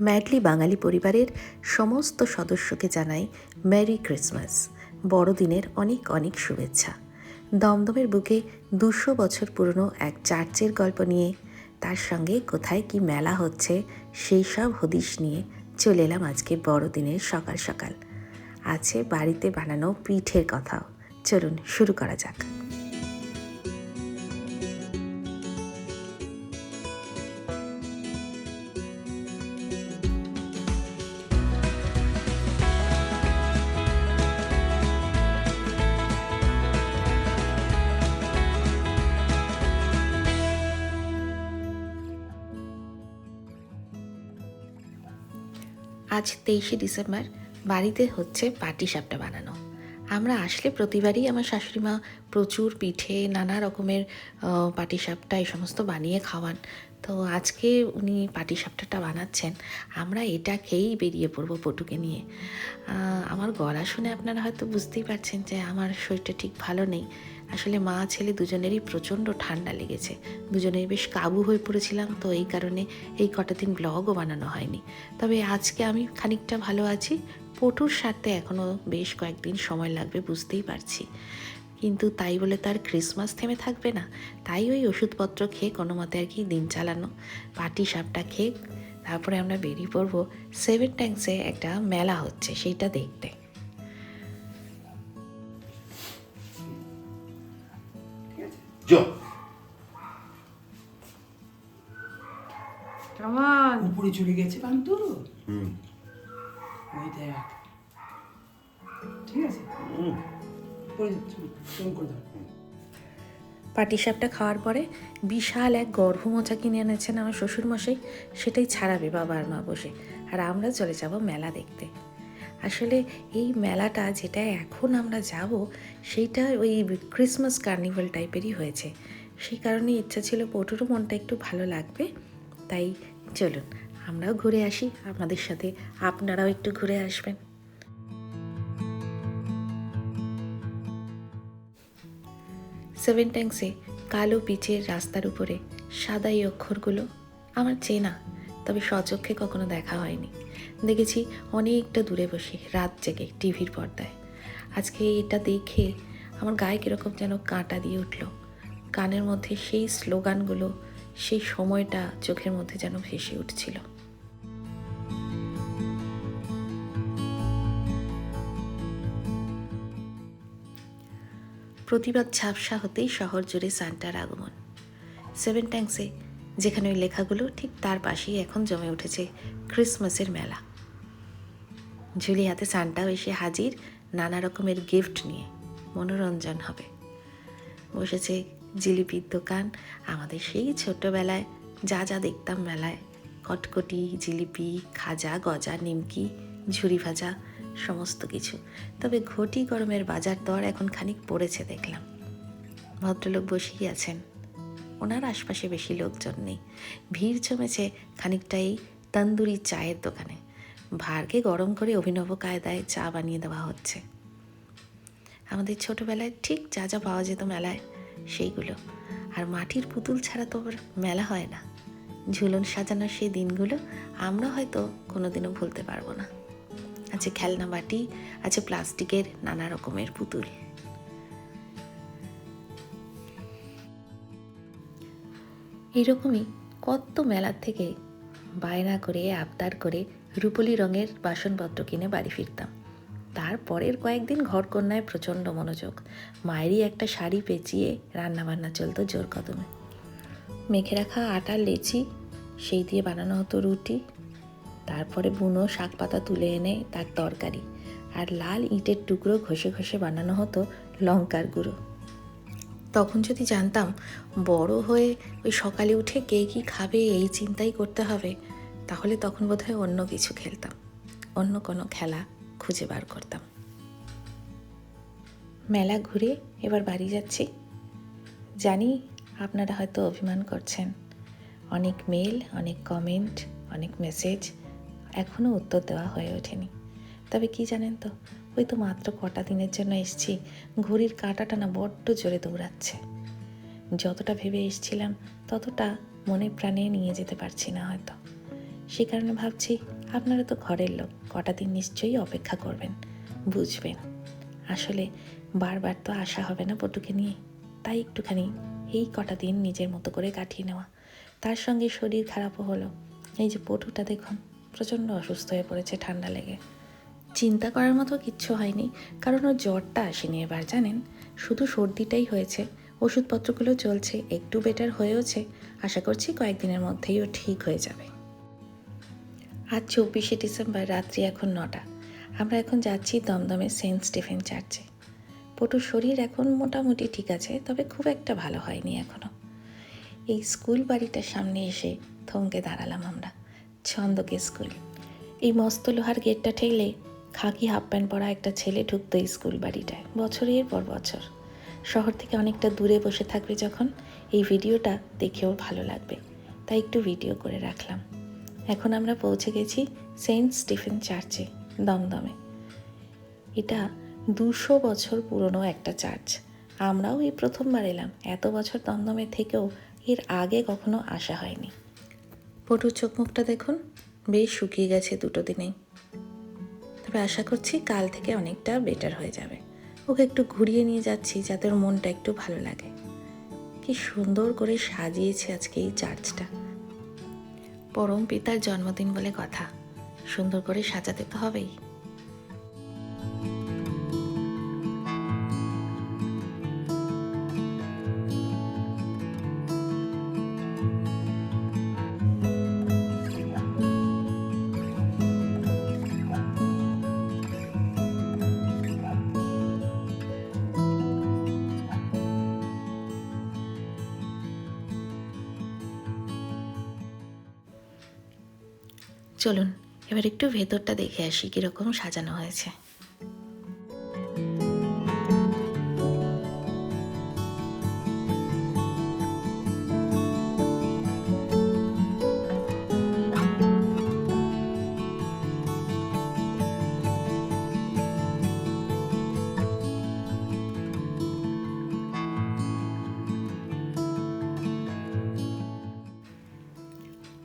Madly বাঙালি পরিবারের সমস্ত সদস্যকে জানাই ম্যারি ক্রিসমাস, বড়দিনের অনেক অনেক শুভেচ্ছা। দমদমের বুকে দুশো বছর পুরনো এক চার্চের গল্প নিয়ে, তার সঙ্গে কোথায় কি মেলা হচ্ছে সেই সব হদিশ নিয়ে চলে এলাম আজকে বড়দিনের সকাল সকাল। আছে বাড়িতে বানানো পিঠের কথাও। চলুন শুরু করা যাক। আজ তেইশে ডিসেম্বর, বাড়িতে হচ্ছে পাটি সাপটা বানানো। আমরা আসলে প্রতিবারই আমার শাশুড়ি মা প্রচুর পিঠে, নানা রকমের পাটি সাপটা এই সমস্ত বানিয়ে খাওয়ান। তো আজকে উনি পাটি সাপটাটা বানাচ্ছেন, আমরা এটা খেয়েই বেরিয়ে পড়ব পটুকে নিয়ে। আমার গলা শুনে আপনারা হয়তো বুঝতেই পারছেন যে আমার শরীরটা ঠিক ভালো নেই। আসলে মা, ছেলে দুজনেরই প্রচণ্ড ঠান্ডা লেগেছে। দুজনেই বেশ কাবু হয়ে পড়েছিলাম, তো এই কারণে এই কটা দিন ব্লগও বানানো হয়নি। তবে আজকে আমি খানিকটা ভালো আছি। পটুর সাথে এখনও বেশ কয়েকদিন সময় লাগবে বুঝতেই পারছি। কিন্তু তাই বলে তার ক্রিসমাস থেমে থাকবে না। তাই ওই ওষুধপত্র খেয়ে কোনো মতে আর কি দিন চালানো। পাটি, সাপটা খেয়ে তারপরে আমরা বেরিয়ে পড়ব। সেভেন ট্যাঙ্কসে একটা মেলা হচ্ছে, সেইটা দেখতে। যো কেমন উপরে চলে গেছে হুম। ওই দেখ। ঠিক আছে? উপরে ফোন করে দাও। পাটিসাপটা খাওয়ার পরে বিশাল এক গর্ভ মোচা কিনে এনেছেন আমার শ্বশুরমশাই। সেটাই ছাড়াবে বাবা আর মা বসে। আর আমরা চলে যাব মেলা দেখতে। আসলে এই মেলাটা যেটা এখন আমরা যাব, সেইটা ওই ক্রিসমাস কার্নিভাল টাইপেরই হয়েছে। সেই কারণে ইচ্ছা ছিল পটুরও মনটা একটু ভালো লাগবে। তাই চলুন, আমরাও ঘুরে আসি। আপনাদের সাথে আপনারাও একটু ঘুরে আসবেন। সেভেন ট্যাংসে কালো পিচের রাস্তার উপরে সাদা এই অক্ষরগুলো, আমার চেনা। তবে সচক্ষে কখনো দেখা হয়নি। দেখেছি অনেকটা দূরে বসে রাত জেগে টিভির পর্দায়। আজকে এটা দেখে আমার গায়ে কীরকম যেন কাঁটা দিয়ে উঠল। কানের মধ্যে সেই স্লোগানগুলো, সেই সময়টা চোখের মধ্যে যেন ভেসে উঠছিল। প্রতিবাদ ঝাপসা হতেই শহর জুড়ে সান্টার আগমন। সেভেন ট্যাঙ্কসে যেখানে ওই লেখাগুলো ঠিক তার পাশেই এখন জমে উঠেছে ক্রিসমাসের মেলা। ঝুলি হাতে সান্টাও এসে হাজির নানা রকমের গিফট নিয়ে মনোরঞ্জন হবে। বসেছে জিলিপির দোকান, আমাদের সেই ছোট্টবেলায় যা যা দেখতাম মেলায়। কটকটি, জিলিপি, খাজা, গজা, নিমকি ঝুরি ভাজা, সমস্ত কিছু। তবে ঘটি গরমের বাজার দর এখন খানিক পড়েছে দেখলাম। ভদ্রলোক বসেই আছেন। ওনার আশপাশে বেশি লোকজন নেই। ভিড় জমেছে খানিকটাই তন্দুরি চায়ের দোকানে। ভারকে গরম করে অভিনব কায়দায় চা বানিয়ে দেওয়া হচ্ছে। আমাদের ছোটবেলায় ঠিক যা যা পাওয়া যেত মেলায়, সেইগুলো। আর মাটির পুতুল ছাড়া তো মেলা হয় না। ঝুলন সাজানোর সেই দিনগুলো আমরা হয়তো কোনোদিনও ভুলতে পারব না। আছে খেলনা বাটি, আছে প্লাস্টিকের নানা রকমের পুতুল। এইরকমই কত মেলার থেকে বায়না করে, আবদার করে রূপলি রঙের বাসনপত্র কিনে বাড়ি ফিরতাম। তারপরের কয়েকদিন ঘরকন্যায় প্রচণ্ড মনোযোগ। মায়েরই একটা শাড়ি পেঁচিয়ে রান্নাবান্না চলতো জোর কদমে। মেখে রাখা আটার লেচি, সেই দিয়ে বানানো হতো রুটি। তারপরে বুনো শাক পাতা তুলে এনে তার তরকারি। আর লাল ইটের টুকরো ঘষে ঘষে বানানো হতো লঙ্কার গুঁড়ো। তখন যদি জানতাম বড় হয়ে ওই সকালে উঠে কে কী খাবে, এই চিন্তাই করতে হবে, তাহলে তখন বোধহয় অন্য কিছু খেলতাম, অন্য কোনো খেলা খুঁজে বার করতাম। মেলা ঘুরে এবার বাড়ি যাচ্ছি। জানি আপনারা হয়তো অভিমান করছেন। অনেক মেল, অনেক কমেন্ট, অনেক মেসেজ এখনও উত্তর দেওয়া হয়ে ওঠেনি। তবে কি জানেন তো ওই তো মাত্র কটা দিনের জন্য এসছি। ঘড়ির কাঁটাটা না বড্ড জোরে দৌড়াচ্ছে। যতটা ভেবে এসছিলাম, ততটা মনে প্রাণে নিয়ে যেতে পারছি না হয়তো। সে কারণে ভাবছি, আপনারা তো ঘরের লোক, কটা দিন নিশ্চয়ই অপেক্ষা করবেন, বুঝবেন। আসলে বারবার তো আসা হবে না পটুকে নিয়ে। তাই একটুখানি এই কটা দিন নিজের মতো করে কাটিয়ে নেওয়া। তার সঙ্গে শরীর খারাপও হলো। এই যে পটুটা দেখুন, প্রচণ্ড অসুস্থ হয়ে পড়েছে ঠান্ডা লেগে। চিন্তা করার মতো কিচ্ছু হয়নি, কারণ ওর জ্বরটা আসেনি এবার, জানেন? শুধু সর্দিটাই হয়েছে, ওষুধপত্রগুলো চলছে, একটু বেটার হয়েওছে। আশা করছি কয়েকদিনের মধ্যেই ও ঠিক হয়ে যাবে। আজ চব্বিশে ডিসেম্বর, রাত্রি এখন নটা। আমরা এখন যাচ্ছি দমদমে সেন্ট স্টিফেন চার্চে। পটুর শরীর এখন মোটামুটি ঠিক আছে, তবে খুব একটা ভালো হয়নি এখনও এই স্কুল বাড়িটার সামনে এসে থমকে দাঁড়ালাম আমরা, ছন্দকে স্কুল। এই মস্ত লোহার গেটটা ঠেলে খাকি হাফ প্যান্ট পরা একটা ছেলে ঢুকতো স্কুল বাড়িটায়, বছরের পর বছর। শহর থেকে অনেকটা দূরে বসে থাকবে যখন এই ভিডিওটা দেখেও ভালো লাগবে। তাই একটু ভিডিও করে রাখলাম। এখন আমরা পৌঁছে গেছি সেন্ট স্টিফেন চার্চে, দমদমে। এটা দুশো বছর পুরনো একটা চার্চ। আমরাও এই প্রথমবার এলাম। এত বছর দমদমে থেকেও এর আগে কখনো আসা হয়নি। পটুর চোখ মুখটা দেখুন, বেশ শুকিয়ে গেছে দুটো দিনেই। তবে আশা করছি কাল থেকে অনেকটা বেটার হয়ে যাবে। ওকে একটু ঘুরিয়ে নিয়ে যাচ্ছি যাতে ওর মনটা একটু ভালো লাগে। কি সুন্দর করে সাজিয়েছে আজকে এই চার্চটা পরম পিতার জন্মদিন বলে কথা। সুন্দর করে সাজাতে তো হবেই। চলুন এবার একটু ভেতরটা দেখে আসি কীরকম সাজানো হয়েছে।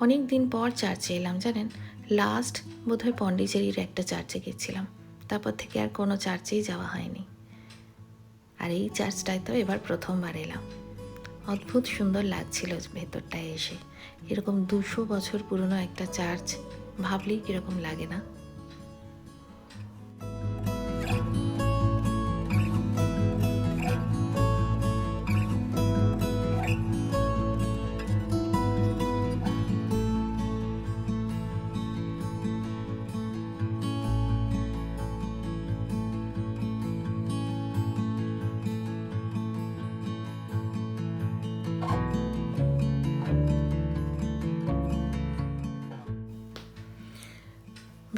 অনেক দিন পর চার্চে এলাম, জানেন? লাস্ট বোধহয় পন্ডিচেরির একটা চার্চে গেছিলাম। তারপর থেকে আর কোনো চার্চেই যাওয়া হয়নি। আর এই চার্চটায় তো এবার প্রথমবার এলাম। অদ্ভুত সুন্দর লাগছিল ভেতরটায় এসে। এরকম দুশো বছর পুরনো একটা চার্চ ভাবলেই কীরকম লাগে না?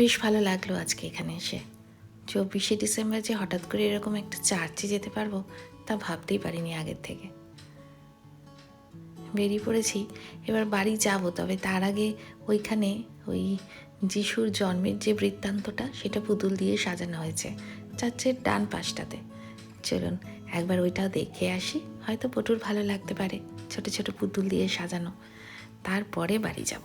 বেশ ভালো লাগল আজকে এখানে এসে। চব্বিশে ডিসেম্বর যে হঠাৎ করে এরকম একটা চার্চে যেতে পারব, তা ভাবতেই পারিনি আগের থেকে। বেরিয়ে পড়েছি, এবার বাড়ি যাব, তবে তার আগে ওইখানে ওই যিশুর জন্মের যে বৃত্তান্তটা, সেটা পুতুল দিয়ে সাজানো হয়েছে, চার্চের ডান পাশটাতে। চলুন, একবার ওইটাও দেখে আসি, হয়তো পটুর ভালো লাগতে পারে, ছোট ছোট পুতুল দিয়ে সাজানো। তারপরে বাড়ি যাব।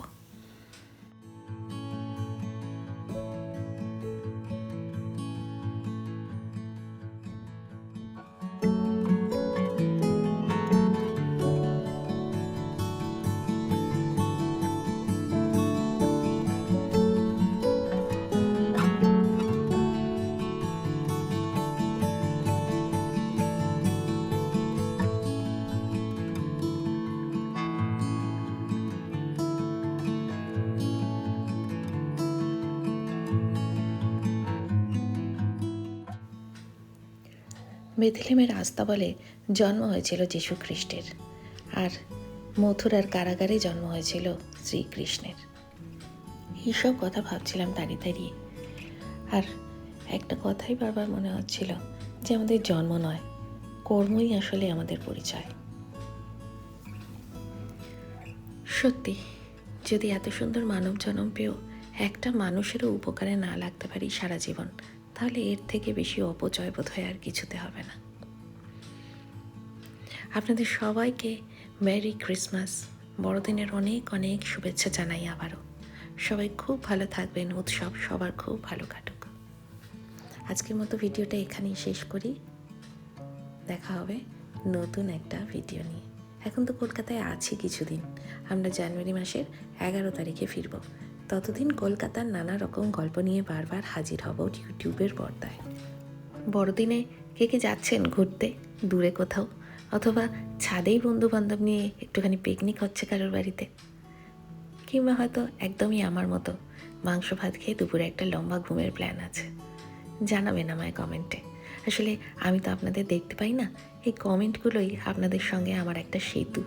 বেথলেমের আস্তা বলে জন্ম হয়েছিল যীশু খ্রিস্টের আর মথুরার কারাগারে জন্ম হয়েছিল শ্রীকৃষ্ণের। এইসব কথা ভাবছিলাম দাঁড়িয়ে দাঁড়িয়ে। আর একটা কথাই বারবার মনে হচ্ছিল যে আমাদের জন্ম নয়, কর্মই আসলে আমাদের পরিচয়। সত্যি, যদি এত সুন্দর মানব জন্ম পেয়েও একটা মানুষেরও উপকারে না লাগতে পারি সারা জীবন তাহলে এর থেকে বেশি অপচয় বোধ হয় আর কিছুতে হবে না। আপনাদের সবাইকে মেরি ক্রিসমাস বড়দিনের অনেক অনেক শুভেচ্ছা জানাই আবারও। সবাই খুব ভালো থাকবেন, উৎসব সবার খুব ভালো কাটুক। আজকের মতো ভিডিওটা এখানেই শেষ করি। দেখা হবে নতুন একটা ভিডিও নিয়ে। এখন তো কলকাতায় আছি কিছুদিন। আমরা জানুয়ারি মাসের এগারো তারিখে ফিরব। ততদিন কলকাতার নানা রকম গল্প নিয়ে বারবার হাজির হব ইউটিউবের পর্দায়। বড়দিনে কে কে যাচ্ছেন ঘুরতে? দূরে কোথাও? অথবা ছাদেই বন্ধু বান্ধব নিয়ে একটুখানি পিকনিক হচ্ছে কারোর বাড়িতে? কিংবা হয়তো একদমই আমার মতো মাংস ভাত খেয়ে দুপুরে একটা লম্বা ঘুমের প্ল্যান আছে। জানাবেন আমায় কমেন্টে। আসলে আমি তো আপনাদের দেখতে পাই না, এই কমেন্টগুলোই আপনাদের সঙ্গে আমার একটা সেতু।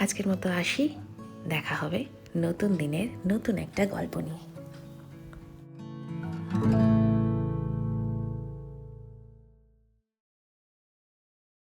আজকের মতো আসি, দেখা হবে। নতুন দিনের নতুন একটা গল্প নিয়ে।